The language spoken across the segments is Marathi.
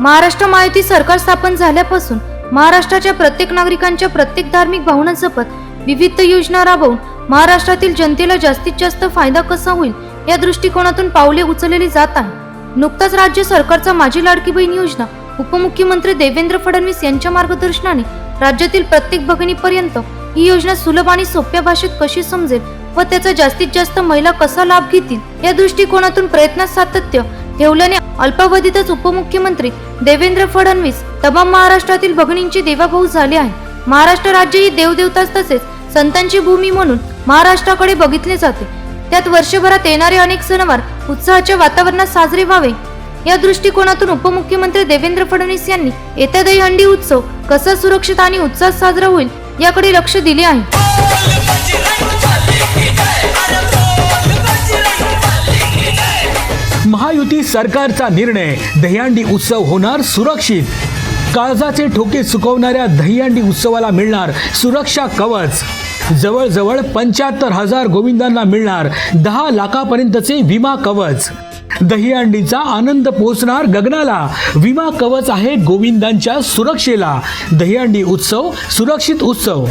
महाराष्ट्र महायुती सरकार स्थापन झाल्यापासून महाराष्ट्राच्या प्रत्येक नागरिकांच्या प्रत्येक धार्मिक भावनांसोबत विविध योजना राबवून महाराष्ट्रातील जनतेला जास्तीत जास्त फायदा कसा होईल या दृष्टिकोनातून पावले उचलली जात आहे. नुकताच राज्य सरकारचा माझी लाडकी बहीण योजना उपमुख्यमंत्री देवेंद्र फडणवीस यांच्या मार्गदर्शनाने राज्यातील प्रत्येक भगिनीपर्यंत ही योजना सुलभ आणि सोप्या भाषेत कशी समजेल व त्याचा जास्तीत जास्त महिला कसा लाभ घेतील या दृष्टिकोनातून प्रयत्नात सातत्य ठेवल्याने अल्पावधीतच उपमुख्यमंत्री देवेंद्र फडणवीस तमाम महाराष्ट्रातील भगिनींचे देवाभाऊ झाले आहे. महाराष्ट्र राज्य ही देवदेवताच तसेच संतांची भूमी म्हणून महाराष्ट्राकडे बघितले जाते. त्यात वर्षभरात येणारे अनेक सणवार उत्साहाच्या वातावरणात साजरे व्हावे. या दृष्टिकोनातून उपमुख्यमंत्री देवेंद्र फडणवीस यांनी येत्या दहीहंडी उत्सव कसा सुरक्षित आणि उत्साहात साजरा होईल याकडे लक्ष दिले आहे. महायुती सरकारचा निर्णय. दह्यांडी उत्सव होणार सुरक्षित. काळजाचे ठोके सुकवणाऱ्या दहीहंडी उत्सवाला मिळणार सुरक्षा कवच. जवळजवळ पंच्याहत्तर हजार गोविंदांना मिळणार दहा लाखापर्यंतचे विमा कवच. दहीहंडीचा आनंद पोचणार गगनाला. विमा कवच आहे गोविंदांच्या सुरक्षेला. दहीहंडी उत्सव सुरक्षित उत्सव.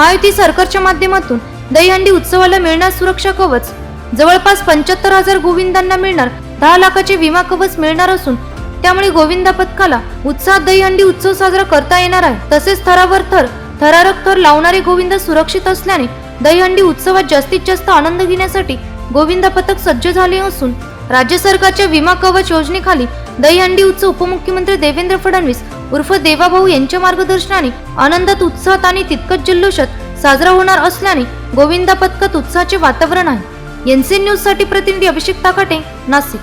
महायुती सरकारच्या माध्यमातून दहीहंडी उत्सवाला मिळणार सुरक्षा कवच. जवळपास पंच्याहत्तर हजार गोविंदांना मिळणार दहा लाखाचे विमा कवच मिळणार असून त्यामुळे गोविंदा पथकाला उत्साहात दहीहंडी उत्सव साजरा करता येणार आहे. तसेच थरावर थर थरारक थर लावणारे गोविंद सुरक्षित असल्याने दहीहंडी उत्सवात जास्तीत जास्त आनंद घेण्यासाठी गोविंदा पथक सज्ज झाले असून राज्य सरकारच्या विमा कवच योजनेखाली दहीहंडी उत्सव उपमुख्यमंत्री देवेंद्र फडणवीस उर्फ देवाभाऊ यांच्या मार्गदर्शनाने आनंदात उत्साहात आणि तितकंच जल्लोषात साजरा होणार असल्याने गोविंदा पथकात उत्साहाचे वातावरण आहे. एनसीएन न्यूजसाठी प्रतिनिधी अभिषेक ताकाटे नाशिक.